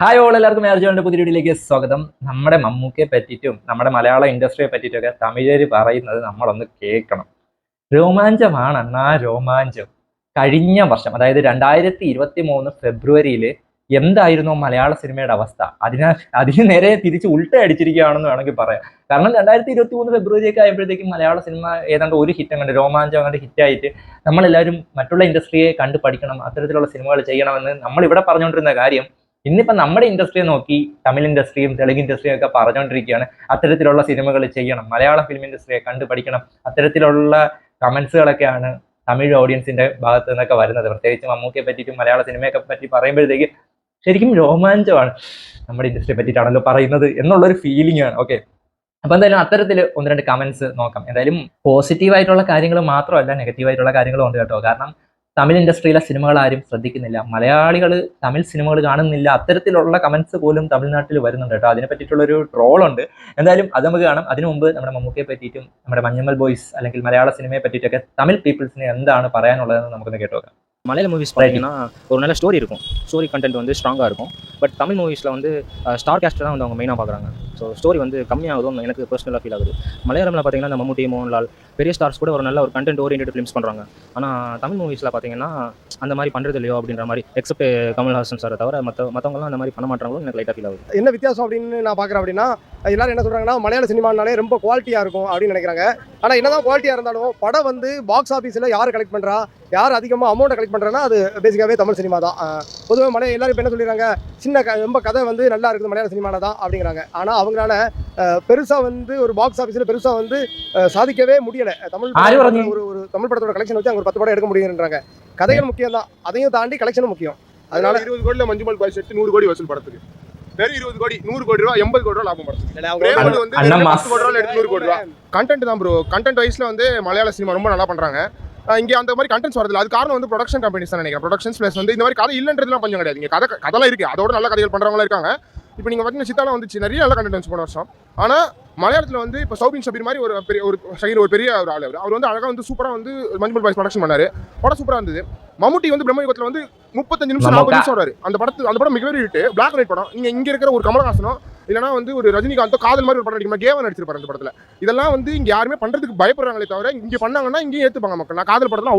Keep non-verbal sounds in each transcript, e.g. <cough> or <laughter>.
Hi all എല്ലാവർക്കും മേർജോന്റെ പുതിയ വീഡിയോയിലേക്ക് സ്വാഗതം. നമ്മുടെ മമ്മൂക്കയെ പറ്റിയിട്ടും നമ്മുടെ മലയാള ഇൻഡസ്ട്രിയെ പറ്റിയിട്ടൊക്കെ തമിഴര് പറയുന്നത് നമ്മളൊന്ന് കേൾക്കണം. രോമാഞ്ചമാണ് എന്നാ രോമാഞ്ചം. കഴിഞ്ഞ വർഷം അതായത് രണ്ടായിരത്തി ഇരുപത്തി മൂന്ന് ഫെബ്രുവരിയിൽ എന്തായിരുന്നു മലയാള സിനിമയുടെ അവസ്ഥ? അതിനാ അതിന് നേരെ തിരിച്ച് ഉൾട്ട അടിച്ചിരിക്കുകയാണെന്ന് വേണമെങ്കിൽ പറയാം. കാരണം രണ്ടായിരത്തി ഇരുപത്തി മൂന്ന് ഫെബ്രുവരിയൊക്കെ ആയപ്പോഴത്തേക്കും മലയാള സിനിമ ഏതാണ്ട് ഒരു ഹിറ്റ് അങ്ങോട്ട് രോമാഞ്ചം അങ്ങോട്ട് ഹിറ്റായിട്ട് നമ്മളെല്ലാവരും മറ്റുള്ള ഇൻഡസ്ട്രിയെ കണ്ടു പഠിക്കണം അത്തരത്തിലുള്ള സിനിമകൾ ചെയ്യണമെന്ന് നമ്മളിവിടെ പറഞ്ഞുകൊണ്ടിരുന്ന കാര്യം ഇന്നിപ്പം നമ്മുടെ ഇൻഡസ്ട്രിയെ നോക്കി തമിഴ് ഇൻഡസ്ട്രിയും തെലുങ്ക് ഇൻഡസ്ട്രിയും ഒക്കെ പറഞ്ഞുകൊണ്ടിരിക്കുകയാണ് അത്തരത്തിലുള്ള സിനിമകൾ ചെയ്യണം. മലയാള ഫിലിം ഇൻഡസ്ട്രിയെ കണ്ടു പഠിക്കണം. അത്തരത്തിലുള്ള കമൻസുകളൊക്കെയാണ് തമിഴ് ഓഡിയൻസിന്റെ ഭാഗത്ത് നിന്നൊക്കെ വരുന്നത്. പ്രത്യേകിച്ച് മമ്മൂക്കയെ പറ്റിയിട്ടും മലയാള സിനിമയൊക്കെ പറ്റി പറയുമ്പോഴത്തേക്ക് ശരിക്കും രോമാഞ്ചമാണ് നമ്മുടെ ഇൻഡസ്ട്രിയെ പറ്റിയിട്ടാണല്ലോ പറയുന്നത് എന്നുള്ളൊരു ഫീലിംഗ് ആണ്. ഓക്കെ അപ്പൊ എന്തായാലും അത്തരത്തിൽ ഒന്ന് രണ്ട് കമന്റ്സ് നോക്കാം. എന്തായാലും പോസിറ്റീവായിട്ടുള്ള കാര്യങ്ങൾ മാത്രമല്ല നെഗറ്റീവായിട്ടുള്ള കാര്യങ്ങളും ഉണ്ട് കേട്ടോ. കാരണം തമിഴ് ഇൻഡസ്ട്രിയിലെ സിനിമകൾ ആരും ശ്രദ്ധിക്കുന്നില്ല. മലയാളികൾ തമിഴ് സിനിമകൾ കാണുന്നില്ല. അത്തരത്തിലുള്ള കമൻസ് പോലും തമിഴ്നാട്ടിൽ വരുന്നുണ്ട് കേട്ടോ. അതിനെ പറ്റിയിട്ടുള്ളൊരു ട്രോൾ ഉണ്ട്. എന്തായാലും അത് നമുക്ക് കാണാം. അതിനു മുമ്പ് നമ്മുടെ മമ്മൂക്കയെ പറ്റിയിട്ടും നമ്മുടെ മഞ്ഞമ്മൽ ബോയ്സ് അല്ലെങ്കിൽ മലയാള സിനിമയെ പറ്റിയിട്ടൊക്കെ തമിഴ് പീപ്പിൾസിന് എന്താണ് പറയാനുള്ളതെന്ന് നമുക്കൊന്ന് കേട്ടു നോക്കാം. மலையாள மூவிஸ் பார்த்தீங்கன்னா ஒரு நல்ல ஸ்டோரி இருக்கும். ஸ்டோரி கண்டென்ட் வந்து ஸ்ட்ராங்காக இருக்கும். பட் தமிழ் மூவிஸில் வந்து ஸ்டார் கேஸ்டர் தான் வந்து அவங்க மெயினாக பார்க்குறாங்க ஸோ ஸ்டோரி வந்து கம்மியாகுதும் எனக்கு பர்சனலாக ஃபீல் ஆகுது. மலையாளமில் பார்த்தீங்கன்னா இந்த மம்முட்டி மோகன்லால் பெரிய ஸ்டார்ஸ் கூட ஒரு நல்ல ஒரு கண்டென்ட் ஓரியன்ட் ஃபிலிம்ஸ் பண்ணுறாங்க ஆனால் தமிழ் மூவிஸில் பார்த்தீங்கன்னா அந்த மாதிரி பண்ணுறது இல்லையோ அப்படின்ற மாதிரி எக்ஸப்ட் கமல்ஹாசன் சாரை தவிர மற்ற மற்றவங்கலாம் அந்த மாதிரி பண்ண மாட்டாங்களோ எனக்கு லைட்டாக ஃபீல் ஆகுது. என்ன வித்தியாசம் அப்படின்னு நான் பார்க்குறேன் அப்படின்னா எல்லாரும் என்ன சொல்கிறாங்கன்னா மலையாள சினிமானாலே ரொம்ப குவாலிட்டியாக இருக்கும் அப்படின்னு நினைக்கிறாங்க. ஆனால் என்னதான் குவாலிட்டியாக இருந்தாலும் படம் வந்து பாக்ஸ் ஆஃபீஸில் யார் கலெக்ட் பண்ணுறா யார் அதிகமாக அமௌண்ட்டை கலெக்ட் பண்ணுறேன்னா அது பேசிக்காகவே தமிழ் சினிமா தான். பொதுவாக மலைய எல்லாரும் என்ன சொல்லிடுறாங்க? சின்ன க ரொம்ப கதை வந்து நல்லா இருக்குது மலையாள சினிமாவில் தான் அப்படிங்கிறாங்க. ஆனால் அவங்களால பெருசாக வந்து ஒரு பாக்ஸ் ஆஃபீஸில் பெருசாக வந்து சாதிக்கவே முடியலை. தமிழ் ஒரு ஒரு தமிழ் படத்தோட கலெக்ஷன் வச்சு அவங்க ஒரு பத்து படம் எடுக்க முடியுன்றாங்க கதைகள் முக்கியம் தான் அதையும் தாண்டி கலெக்ஷனும் முக்கியம். அதனால இருபது கோடியில் மஞ்சுமல் பாய் செட்டு நூறு கோடி வசூல் படத்துக்கு. வெறும் இருபது கோடி நூறு கோடி ரூபா எண்பது கோடி ரூபா லாபம் படத்துக்கு. வந்து கோடி ரூபா எடுத்து நூறு கோடி ரூபா. கண்டென்ட் தான் ப்ரோ கண்டென்ட் வைஸ்ல வந்து மலையாள சினிமா ரொம்ப நல்லா பண்றாங்க. இங்க அந்த மாதிரி கண்டென்ட்ஸ் வரதில்ல. அது காரணம் வந்து ப்ரொடக்ஷன் கம்பெனிஸ் தான் நினைக்கிறேன். ப்ரொடக்ஷன்ஸ் பிளஸ் வந்து இந்த மாதிரி கதை இல்லைன்றதுலாம் பஞ்சம் கிடையாது. இங்க கதை கதைலாம் இருக்கு. அதோட நல்ல கதைகள் பண்றவங்க இருக்காங்க. இப்போ நீங்க பார்த்தீங்கன்னா சித்தாலாம் வந்துச்சு. நிறைய நல்ல கண்டென்ட் வந்து போன வருஷம். ஆனா மலையாளத்தில் வந்து இப்போ சௌபின் ஷபீர் மாதிரி ஒரு பெரிய ஒரு ஷகீர் ஒரு பெரிய ஒரு ஆள். அவர் வந்து அழகாக வந்து சூப்பராக வந்து மஞ்சுமல் பாய்ஸ் ப்ரொடக்ஷன் பண்ணாரு. படம் சூப்பராக இருந்தது. மம்முட்டி வந்து பிரம்மயுகத்தில் வந்து முப்பத்தஞ்சு நிமிஷம் நாற்பது. நிமிஷம் வராரு. அந்த படத்து அந்த படம் மிகப்பெரிய ஹிட் பிளாக் அண்ட் ஒயிட் படம். நீங்க இங்க இருக்கிற ஒரு கமலஹாசனோ இல்லனா வந்து ஒரு ரஜினிகாந்தோ காதல் மாதிரி ஒரு படம் நடிக்கும்? கேவன் நடிச்சிருப்பாரு அந்த படத்துல. இதெல்லாம் வந்து இங்க யாருமே பண்றதுக்கு பயப்படுறாங்களே தவிர இங்க பண்ணாங்கன்னா இங்கேயும் ஏத்துப்பாங்க மக்கள். நான் காதல் படத்துல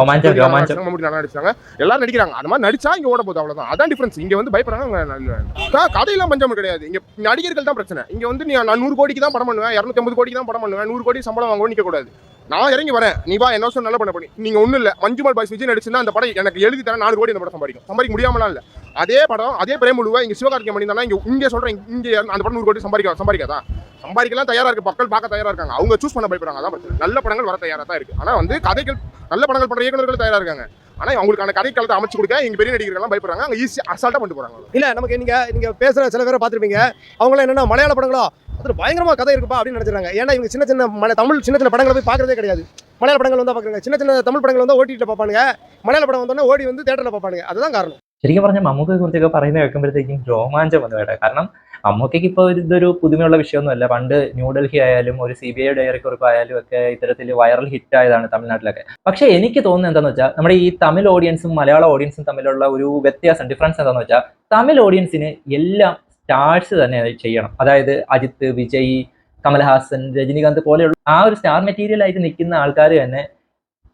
ரோமாஞ்சம். மம்முட்டி நல்லா நடிச்சாங்க எல்லாரும் நடிக்கிறாங்க. அது மாதிரி நடிச்சா இங்க ஓட போகுது அவ்வளவுதான். அதான் டிஃபரன்ஸ் இங்க வந்து பயப்படுறாங்க கதையெல்லாம் பஞ்சம் கிடையாது. இங்க நடிகர்கள் தான் பிரச்சனை. இங்க வந்து நீ நான் நூறு கோடிக்கு தான் படம் பண்ணுவேன் இரநூத்தி ஐம்பது கோடிக்கு தான் படம் பண்ணுவேன் நூறு கோடி சம்பளம் வாங்குவோம் நிக்க கூடாது. நான் இறங்கி வரேன். நீ வா என்ன வருஷம் நல்லா பண்ண பண்ணி நீங்க ஒண்ணும் இல்ல. மஞ்சுமல் பாய்ஸ் விஜய் நடிச்சுன்னா அந்த படம் எனக்கு எழுதி தரேன் நாலு கோடி அந்த படம் சம்பாதிக்கும். சம்பாதிக்க முடியாமலாம் இல்ல. அதே படம் அதே பிரேமுழுவா இங்கே சிவகார்த்திகேயன் பண்ணியிருந்தாலும் இங்கே இங்கே சொல்கிறேன் இங்கே அந்த படம் நூறு கோடி சம்பாதிக்க சம்பாதிக்காதா? சம்பாதிக்கலாம் தயாராக இருக்குது மக்கள் பார்க்க தயாராக இருக்காங்க. அவங்க சூஸ் பண்ண பயப்படுறாங்க. அதான் நல்ல படங்கள் வர தயாராக தான் இருக்குது ஆனால் வந்து கதைகள் நல்ல படங்கள் பண்ணுற இயக்குநர்கள் தயாராக இருக்காங்க. ஆனால் அவங்களுக்கான கதை களத்தை அமைச்சு கொடுக்க இங்கே பெரிய நடிகர்கள்லாம் பயப்படுறாங்க. அங்க ஈஸி அசால்ட்டாக பண்ணிட்டு போகிறாங்க இல்லை நமக்கு நீங்கள் நீங்கள் பேசுகிற சில பேரை பார்த்துருப்பீங்க. அவங்களாம் என்னன்னா மலையாள படங்களோ? அது பயங்கரமாக கதை இருக்குப்பா அப்படின்னு நினைச்சிருக்காங்க. ஏன்னா இவங்க சின்ன சின்ன மலை தமிழ் சின்ன சின்ன படங்களை போய் பார்க்கறதே கிடையாது. மலையாள படங்கள் வந்து பார்க்குறாங்க. சின்ன சின்ன தமிழ் படங்கள் வந்து ஓட்டிகிட்டு பார்ப்பானுங்க. மலையாள படம் வந்தோடனே ஓடி வந்து தேட்டரில் பார்ப்பானுங்க. அதுதான் காரணம். ശരിക്കും പറഞ്ഞാൽ മമ്മൂക്കയെ കുറിച്ചൊക്കെ പറയുന്നത് കേൾക്കുമ്പോഴത്തേക്കും രോമാഞ്ചം വന്നു വേണ്ട കാരണം മമ്മൂക്കയ്ക്ക് ഇപ്പോൾ ഇതൊരു പുതുമയുള്ള വിഷയമൊന്നുമല്ല. പണ്ട് ന്യൂഡൽഹി ആയാലും ഒരു സി ബി ഐ ഡയറി കുറിപ്പ് ആയാലും ഒക്കെ ഇത്തരത്തിൽ വൈറൽ ഹിറ്റ് ആയതാണ് തമിഴ്നാട്ടിലൊക്കെ. പക്ഷേ എനിക്ക് തോന്നുന്നത് എന്താണെന്ന് വെച്ചാൽ നമ്മുടെ ഈ തമിഴ് ഓഡിയൻസും മലയാള ഓഡിയൻസും തമ്മിലുള്ള ഒരു വ്യത്യാസം ഡിഫറൻസ് എന്താണെന്ന് വെച്ചാൽ തമിഴ് ഓഡിയൻസിന് എല്ലാം സ്റ്റാർസ് തന്നെ ചെയ്യണം. അതായത് അജിത്ത് വിജയ് കമൽഹാസൻ രജനീകാന്ത് പോലെയുള്ള ആ ഒരു സ്റ്റാർ മെറ്റീരിയൽ ആയിട്ട് നിൽക്കുന്ന ആൾക്കാർ തന്നെ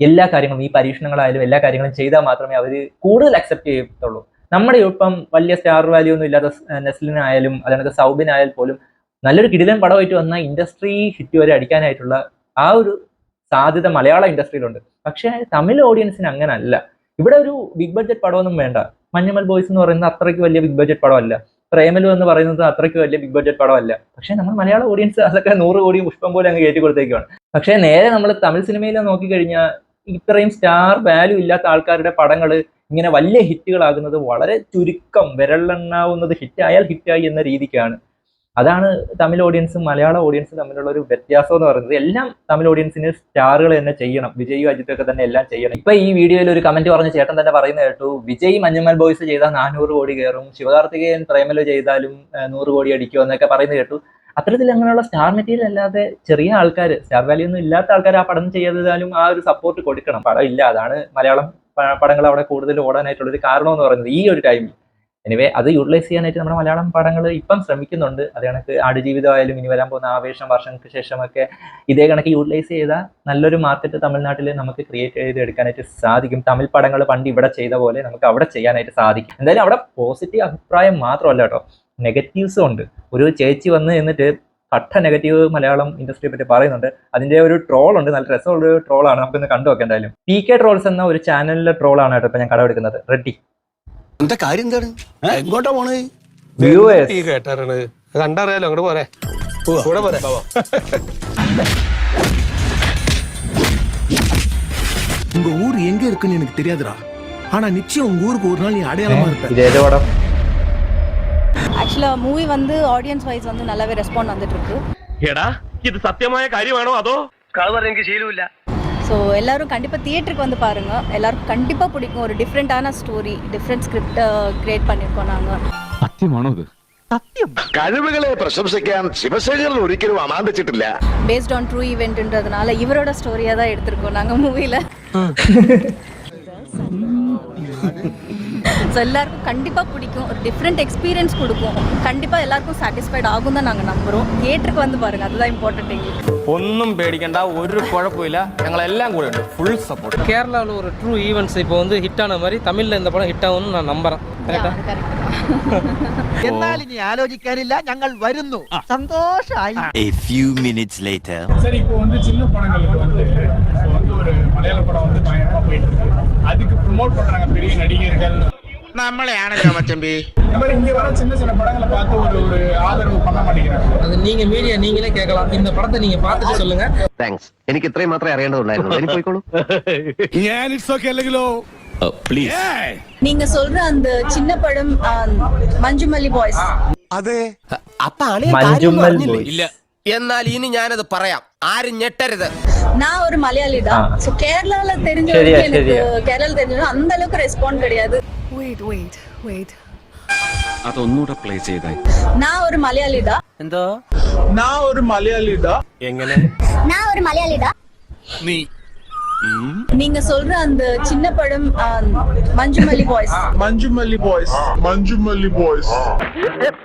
എല്ലാ കാര്യങ്ങളും ഈ പരീക്ഷണങ്ങളായാലും എല്ലാ കാര്യങ്ങളും ചെയ്താൽ മാത്രമേ അവർ കൂടുതൽ അക്സെപ്റ്റ് ചെയ്യത്തുള്ളൂ. നമ്മുടെ ഇപ്പം വലിയ സ്റ്റാർ വാല്യൂ ഒന്നും ഇല്ലാത്ത നെസ്ലിനായാലും അല്ലെങ്കിൽ സൗബിൻ ആയാൽ പോലും നല്ലൊരു കിടിലൻ പടമായിട്ട് വന്ന ഇൻഡസ്ട്രി ഹിറ്റ് വരെ അടിക്കാനായിട്ടുള്ള ആ ഒരു സാധ്യത മലയാള ഇൻഡസ്ട്രിയിലുണ്ട് പക്ഷേ തമിഴ് ഓഡിയൻസിന് അങ്ങനെ അല്ല ഇവിടെ ഒരു ബിഗ് ബഡ്ജറ്റ് പടമൊന്നും വേണ്ട. മഞ്ഞമൽ ബോയ്സ് എന്ന് പറയുന്നത് അത്രയ്ക്ക് വലിയ ബിഗ് ബഡ്ജറ്റ് പടമല്ല. പ്രേമലു എന്ന് പറയുന്നത് അത്രയ്ക്ക് വലിയ ബിഗ് ബഡ്ജറ്റ് പടമല്ല. പക്ഷേ നമ്മൾ മലയാള ഓഡിയൻസ് അതൊക്കെ നൂറ് കോടി പുഷ്പം പോലെ അങ്ങ് കയറ്റി കൊടുത്തേക്കുവാണ്. പക്ഷേ നേരെ നമ്മൾ തമിഴ് സിനിമയിൽ നോക്കിക്കഴിഞ്ഞാൽ ഇത്രയും സ്റ്റാർ വാല്യൂ ഇല്ലാത്ത ആൾക്കാരുടെ പടങ്ങൾ ഇങ്ങനെ വലിയ ഹിറ്റുകളാകുന്നത് വളരെ ചുരുക്കം വിരലെണ്ണാവുന്നത് ഹിറ്റായാൽ ഹിറ്റായി എന്ന രീതിക്കാണ്. അതാണ് തമിഴ് ഓഡിയൻസും മലയാള ഓഡിയൻസും തമ്മിലുള്ള ഒരു വ്യത്യാസം എന്ന് പറയുന്നത്. എല്ലാം തമിഴ് ഓഡിയൻസിന് സ്റ്റാറുകൾ തന്നെ ചെയ്യണം. വിജയും അജിത്തൊക്കെ തന്നെ എല്ലാം ചെയ്യണം. ഇപ്പൊ ഈ വീഡിയോയിൽ ഒരു കമന്റ് പറഞ്ഞ ചേട്ടൻ തന്നെ പറയുന്നത് കേട്ടു. വിജയ് മഞ്ഞമ്മൽ ബോയ്സ് ചെയ്താൽ നാനൂറ് കോടി കയറും. ശിവകാർത്തികേയൻ പ്രേമലോ ചെയ്താലും നൂറ് കോടി അടിക്കും എന്നൊക്കെ പറയുന്നത് കേട്ടു. അത്തരത്തിൽ അങ്ങനെയുള്ള സ്റ്റാർ മെറ്റീരിയൽ അല്ലാതെ ചെറിയ ആൾക്കാർ സ്റ്റാർ വാല്യൂ ഒന്നും ഇല്ലാത്ത ആൾക്കാർ ആ പടം ചെയ്താലും ആ ഒരു സപ്പോർട്ട് കൊടുക്കണം. പടം ഇല്ല അതാണ് മലയാളം പടങ്ങൾ അവിടെ കൂടുതൽ ഓടാനായിട്ടുള്ള ഒരു കാരണം എന്ന് പറയുന്നത് ഈ ഒരു ടൈമിൽ എനിവേ അത് യൂട്ടിലൈസ് ചെയ്യാനായിട്ട് നമ്മുടെ മലയാളം പടങ്ങൾ ഇപ്പം ശ്രമിക്കുന്നുണ്ട്. അത് കണക്ക് ആടുജീവിതമായാലും ഇനി വരാൻ പോകുന്ന ആവേശം വർഷങ്ങൾക്ക് ശേഷമൊക്കെ ഇതേ കണക്ക് യൂട്ടിലൈസ് ചെയ്താൽ നല്ലൊരു മാർക്കറ്റ് തമിഴ്നാട്ടിൽ നമുക്ക് ക്രിയേറ്റ് ചെയ്തെടുക്കാനായിട്ട് സാധിക്കും. തമിഴ് പടങ്ങൾ പണ്ട് ഇവിടെ ചെയ്ത പോലെ നമുക്ക് അവിടെ ചെയ്യാനായിട്ട് സാധിക്കും. എന്തായാലും അവിടെ പോസിറ്റീവ് അഭിപ്രായം മാത്രമല്ല കേട്ടോ. നെഗറ്റീവ്സും ഉണ്ട് ഒരു ചേച്ചി വന്ന് എന്നിട്ട് കട്ട നെഗറ്റീവ് മലയാളം ഇൻഡസ്ട്രിയെ പറ്റി പറയുന്നുണ്ട് അതിന്റെ ഒരു ട്രോൾ ഉണ്ട് നല്ല രസമുള്ള ഒരു ട്രോളാണ് നമുക്കൊന്ന് കണ്ടു നോക്കാം എന്തായാലും പി കെ ട്രോൾസ് എന്ന ഒരു ചാനലിലെ ട്രോളാണ് കേട്ടോ ഇപ്പൊ ഞാൻ കടമെടുക്കുന്നത് റെഡി എന്താ കാര്യം എന്താണ് എങ്ങോട്ടാ പോണേ വ്യൂവേഴ്സ് ഈ കേട്ടാറാണ് കണ്ടറിയാലോ അങ്ങോട്ട് പോരെ കൂടെ പോരെ உங்க ஊர் எங்க இருக்குன்னு எனக்கு தெரியாதுடா ஆனா நிச்சயம் உங்க ஊருக்கு ஒரு நாள் நீ அடையாளமா இருப்ப ഇതേത് പടം ஆக்சுவலாக மூவி வந்து ஆடியன்ஸ் வைஸ் வந்து நல்லாவே ரெஸ்பாண்ட் வந்துட்டு இருக்கு എടാ ഇത് സത്യമായ കാര്യമാണോ അതോ ஸோ எல்லாரும் கண்டிப்பாக தியேட்டருக்கு வந்து பாருங்க எல்லாருக்கும் கண்டிப்பாக பிடிக்கும் ஒரு டிஃப்ரெண்ட்டான ஸ்டோரி டிஃப்ரெண்ட் ஸ்கிரிப்ட் கிரியேட் பண்ணியிருக்கோம் நாங்கள் കഴിവുകളെ പ്രശംസിക്കാൻ ശിവശേഖരൻ ഒരിക്കലും അമാന്തിച്ചിട്ടില്ല பேஸ்ட் ஆன் ட்ரூ ஈவெண்ட்ன்றதுனால இவரோட ஸ்டோரியாக தான் எடுத்திருக்கோம் நாங்கள் மூவியில் <laughs> ஸோ எல்லாருக்கும் கண்டிப்பாக பிடிக்கும் ஒரு டிஃப்ரெண்ட் எக்ஸ்பீரியன்ஸ் கொடுக்கும் கண்டிப்பாக எல்லாருக்கும் சாட்டிஸ்ஃபைட் ஆகும் தான் நாங்கள் நம்புகிறோம் தியேட்டருக்கு வந்து பாருங்கள் அதுதான் இம்பார்ட்டன்ட் எங்களுக்கு ഒന്നും പേടിക്കണ്ട ഒരു കുഴപ്പമില്ല ഞങ്ങളെല്ലാം കൂടെ ഉണ്ട് ഫുൾ സപ്പോർട്ട് கேரளாவில் ஒரு ட்ரூ ஈவெண்ட்ஸ் இப்போ வந்து ஹிட் ஆன மாதிரி தமிழில் இந்த படம் ஹிட் ஆகும்னு நான் நம்புறேன் கரெக்டா கரெக்ட் എന്നാൽ ഇനി ആലോചിക്കാനില്ല ഞങ്ങൾ വരുന്നു സന്തോഷായി A few minutes later sir இப்போ வந்து சின்ன படங்களுக்கு வந்து இப்போ வந்து ஒரு மலையாள படம் வந்து பயங்கரமா போயிட்டு இருக்கு அதுக்கு ப்ரொமோட் பண்றாங்க பெரிய நடிகர்கள் നമ്മളെയാണല്ലോ മച്ചമ്പി இந்த மாதிரி இங்க வர சின்ன சின்ன படங்களை பார்த்து ஒரு ஒரு ஆதரவு பண்ண மாட்டேங்கிறாங்க அது நீங்க மீடியா நீங்களே கேட்கலாம் இந்த படத்தை நீங்க பார்த்துட்டு சொல்லுங்க താങ്ക്സ് എനിക്ക് ഇത്രയും മാത്രമേ അറിയേണ്ടതുള്ളായിരുന്നു എനിക്ക് പോയിക്കോളൂ ഞാൻ ഇറ്റ്സ് ഓക്കെ അല്ലെങ്കിലോ പ്ലീസ് நீங்கள் சொல்கிற அந்த சின்ன படம் ஆ, மஞ்சுமல்லி பாய்ஸ் അതെ മഞ്ജുമ്മൽ ബോയ് ഇല്ല എന്നാൽ ഇനി ഞാനത് പറയാം ആരും ഞെട്ടരുത് நான் ஒரு மலையாளி தான் ஆ. ஸோ கேரளால சரியா, தெரிஞ்சவங்க எனக்கு சரியா. கேரளால தெரிஞ்சவங்க அந்த அளவுக்கு ரெஸ்பாண்ட் கிடையாது അതൊന്നുകൂടെ പ്ലേ ചെയ്തേ நான் ஒரு மலையாளி தான் എന്തോ நான் ஒரு மலையாளிடா എങ്ങനെ நான் ஒரு மலையாளி தான் നീ நீங்க சொல்ற அந்த சின்ன படம் ஆ, Manjummel boys Manjummel boys Manjummel boys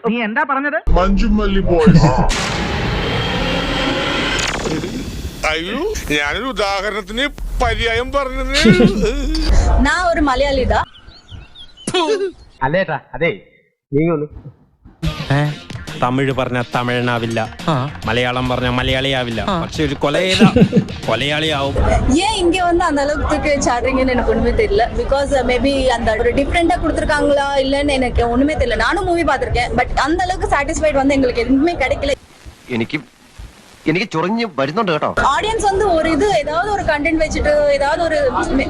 നീ എന്താ പറഞ്ഞത് மஞ்சுமல்லி பாய்ஸ் അയ്യോ ഞാനൊരു ഉദാഹരണത്തിന് പര്യായം പറഞ്ഞത് நான் ஒரு மலையாளி தான் അല്ലേട്ടാ അതെ നീ ഒന്ന് തമിഴ് പറഞ്ഞ തമിഴനാവില്ല മലയാളം പറഞ്ഞ മലയാളിയാവില്ല പക്ഷെ ഒരു കൊല ചെയ്ത കൊലയാളിയാവും ஏன் இங்க வந்து அந்த அளவுக்கு தூக்கி வச்சு ஆடுறீங்கன்னு எனக்கு ஒண்ணுமே தெரியல பிகாஸ் மேபி அந்த ஒரு டிஃப்ரெண்டா கொடுத்துருக்காங்களா இல்லன்னு எனக்கு ஒண்ணுமே தெரியல நானும் மூவி பார்த்திருக்கேன் பட் அந்த அளவுக்கு சாட்டிஸ்ஃபைட் வந்து எங்களுக்கு எதுவுமே கிடைக்கல എനിക്ക് എനിക്ക് ചൊറിഞ്ഞ് വരുന്നുണ്ട് കേട്ടോ ஆடியன்ஸ் வந்து ஒரு இது ஏதாவது ஒரு கண்டென்ட் வச்சுட்டு ஏதாவது ஒரு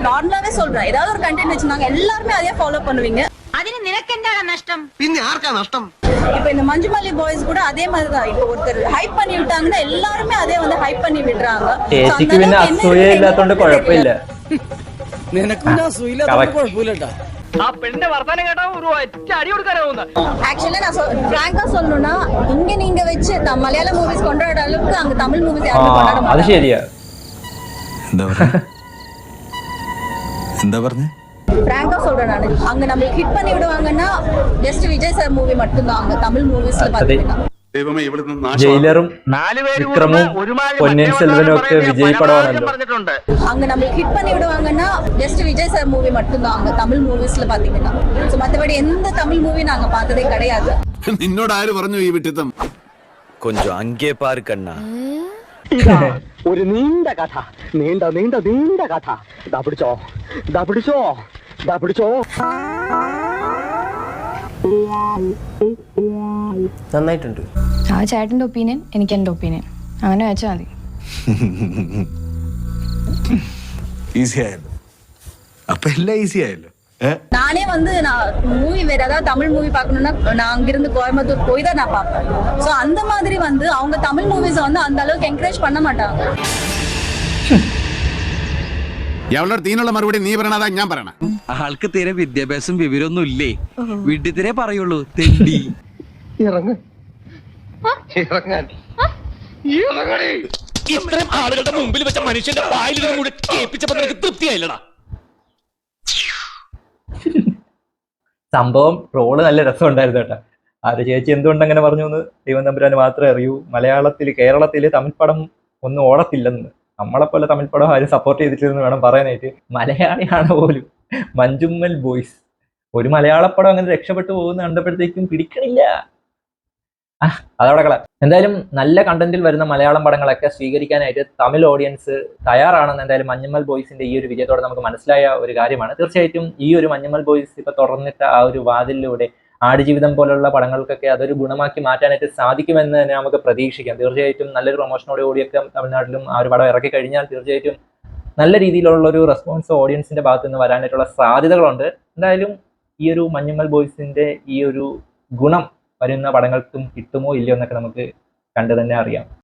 நார்மலாவே சொல்றேன் ஏதாவது ஒரு கண்டென்ட் வச்சிருந்தாங்க எல்லாருமே அதே ஃபாலோ பண்ணுவீங்க അതിന് നിനക്കെന്താണ് നഷ്ടം പിന്നെ ആർക്കാ നഷ്ടം இப்போ இந்த மஞ்சுமல்லி பாய்ஸ் கூட அதே மாதிரி தான் இப்போ ஒருத்தர் ஹைப் பண்ணி விட்டாங்கன்னா எல்லாருமே அதே வந்து ஹைப் பண்ணி விடுறாங்க So, அந்த ചേച്ചിക്ക് പിന്നെ அளவுக்கு என்ன അസൂയ ഇല്ലാത്തോണ്ട് இருக்குன்னு കുഴപ്പമില്ല നിനക്കും ഞാൻ സുഖമില്ലാത്ത കുഴപ്പമില്ലട്ടാ ആ പെണ്ണിന്റെ വർത്താനം കേട്ടാ ഒരു ഒറ്റ അടി കൊടുക്കാനാവുന്ന ஆக்சுவலா நான் பிராங்கா சொல்லணும்னா இங்க நீங்க வச்சு த- மலையாள மூவிஸ் கொண்டாடுற அளவுக்கு அங்க தமிழ் மூவிஸ் ആ யாருமே கொண்டாட അത് மாட்டாங்க ശരിയാ എന്താ പറഞ്ഞ എന്താ പറഞ്ഞ பிராங்கா சொல்றேன் நான் அங்க நம்மளுக்கு ஹிட் பண்ணி விடுவாங்கன்னா ஜஸ்ட் விஜய் சார் மூவி மட்டும்தான் அங்க தமிழ் மூவிஸ்ல അതെ பாத்தீங்கன்னா ദൈവമേ ഇവിടുന്ന് ജയിലറും വിക്രമും പൊന്നിയിൻ സെൽവനും ഒക്കെ വിജയ് പടമാണല്ലോ പറഞ്ഞിട്ടുണ്ട് அங்க நம்மளுக்கு ஹிட் பண்ணி விடுவாங்கன்னா ஜஸ்ட் விஜய் சார் மூவி மட்டும்தான் அங்க தமிழ் மூவிஸ்ல பாத்தீங்கன்னா ஸோ மத்தபடி எந்த தமிழ் மூவி நாங்க பார்த்ததே கிடையாது നിന്നോട് ആര് പറഞ്ഞു ഈ വിട്ടിത്തം കൊഞ്ചം അങ്കേ പാറ് <laughs> ഒരു നീണ്ട കഥ. നീണ്ട നീണ്ട നീണ്ട കഥ. ദാ പിടിച്ചോ ദാ പിടിച്ചോ ദാ പിടിച്ചോ നന്നായിട്ടുണ്ട്. ആ ചേട്ടന്റെ ഒപ്പീനിയൻ എനിക്ക് എന്റെ ഒപ്പീനിയൻ. അങ്ങനെ വെച്ചാൽ മതി. <laughs> ഈസി ആയല്ലോ. അപ്പൊ എല്ലാം ഈസി ആയല്ലോ. நானே வந்து நான் மூவி வேற ஏதாவது தமிழ் மூவி பார்க்கணும்னா நான் அங்கிருந்து கோயம்புத்தூர் போய் தான் நான் பார்ப்பேன் ஸோ அந்த மாதிரி வந்து அவங்க தமிழ் மூவிஸை வந்து அந்த அளவுக்கு என்கரேஜ் பண்ண மாட்டாங்க എവിടെ തീനുള്ള മറുപടി നീ പറയണതാ ഞാൻ പറയണ ആൾക്ക് തീരെ വിദ്യാഭ്യാസം വിവരമൊന്നും ഇല്ലേ വീട്ടിൽ പറയുള്ളൂ തെണ്ടി ഇറങ്ങ് ഇത്രയും ആളുകളുടെ മുമ്പിൽ വെച്ച മനുഷ്യന്റെ വായിൽ കൂടെ കേൾപ്പിച്ചപ്പോ നിനക്ക് തൃപ്തിയായില്ലടാ സംഭവം ട്രോൾ നല്ല രസമുണ്ടായിരുന്നു കേട്ടോ. ആര് ചേച്ചി എന്തുകൊണ്ട് അങ്ങനെ പറഞ്ഞു എന്ന് ദൈവം തമ്പുരാന് മാത്രമേ അറിയൂ. മലയാളത്തിൽ കേരളത്തിൽ തമിഴ് പടം ഒന്നും ഓടത്തില്ലെന്ന്. നമ്മളെപ്പോലെ തമിഴ് പടം ആരും സപ്പോർട്ട് ചെയ്തിട്ടില്ലെന്ന് വേണം പറയാനായിട്ട്. മലയാളിയാണ് പോലും മഞ്ജുമ്മൽ ബോയ്സ്. ഒരു മലയാളപ്പടം അങ്ങനെ രക്ഷപ്പെട്ടു പോകുന്ന കണ്ടപ്പോഴത്തേക്കും പിടിക്കണില്ല. ആ അതവിടെ കള. എന്തായാലും നല്ല കണ്ടന്റിൽ വരുന്ന മലയാളം പടങ്ങളൊക്കെ സ്വീകരിക്കാനായിട്ട് തമിഴ് ഓഡിയൻസ് തയ്യാറാണെന്ന് എന്തായാലും മഞ്ഞമ്മൽ ബോയ്സിന്റെ ഈ ഒരു വിജയത്തോടെ നമുക്ക് മനസ്സിലായ ഒരു കാര്യമാണ്. തീർച്ചയായിട്ടും ഈ ഒരു മഞ്ഞമ്മൽ ബോയ്സ് ഇപ്പൊ തുറന്നിട്ട ആ ഒരു വാതിലിലൂടെ ആടുജീവിതം പോലുള്ള പടങ്ങൾക്കൊക്കെ അതൊരു ഗുണമാക്കി മാറ്റാനായിട്ട് സാധിക്കുമെന്ന് തന്നെ നമുക്ക് പ്രതീക്ഷിക്കാം. തീർച്ചയായിട്ടും നല്ലൊരു പ്രൊമോഷനോട് കൂടിയൊക്കെ തമിഴ്നാട്ടിലും ആ ഒരു പടം ഇറക്കി കഴിഞ്ഞാൽ തീർച്ചയായിട്ടും നല്ല രീതിയിലുള്ള ഒരു റെസ്പോൺസ് ഓഡിയൻസിന്റെ ഭാഗത്തു നിന്ന് വരാനായിട്ടുള്ള സാധ്യതകളുണ്ട്. എന്തായാലും ഈ ഒരു മഞ്ഞമ്മൽ ബോയ്സിന്റെ ഈ ഒരു ഗുണം വരുന്ന പടങ്ങൾക്കും കിട്ടുമോ ഇല്ലയോ എന്നൊക്കെ നമുക്ക് കണ്ടു തന്നെ അറിയാം.